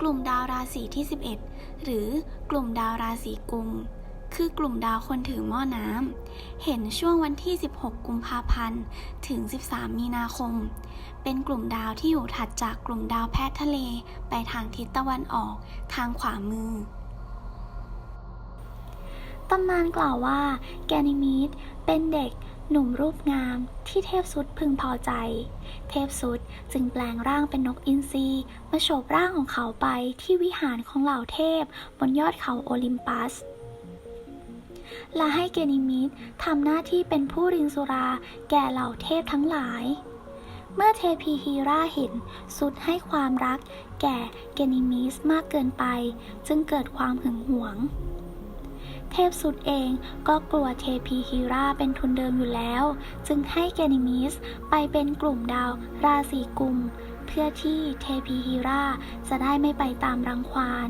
กลุ่มดาวราศีที่ 11 หรือกลุ่มดาวราศีกุม คือกลุ่มดาวคนถือหม้อน้ำ เห็นช่วงวันที่ 16 กุมภาพันธ์ ถึง 13 มีนาคม เป็นกลุ่มดาวที่อยู่ถัดจากกลุ่มดาวแพทย์ทะเล ไปทางทิศตะวันออก ทางขวามือตำนานกล่าวว่าแกนิมีดเป็นเด็ก หนุ่มรูปงามที่เทพสุดพึงพอใจ เทพสุดจึงแปลงร่างเป็นนกอินทรีมาโฉบร่างของเขาไปที่วิหารของเหล่าเทพบนยอดเขาโอลิมปัส และให้เกนิมิดทำหน้าที่เป็นผู้รินสุราแก่เหล่าเทพทั้งหลาย เมื่อเทพีฮีราเห็นสุดให้ความรักแก่เกนิมิสมากเกินไป จึงเกิดความหึงหวง เทพสุดเองก็กลัวเทพีฮีราเป็นทุนเดิมอยู่แล้ว จึงให้แกนิมิสไปเป็นกลุ่มดาวราศีกุม เพื่อที่เทพีฮีราจะได้ไม่ไปตามรังควาน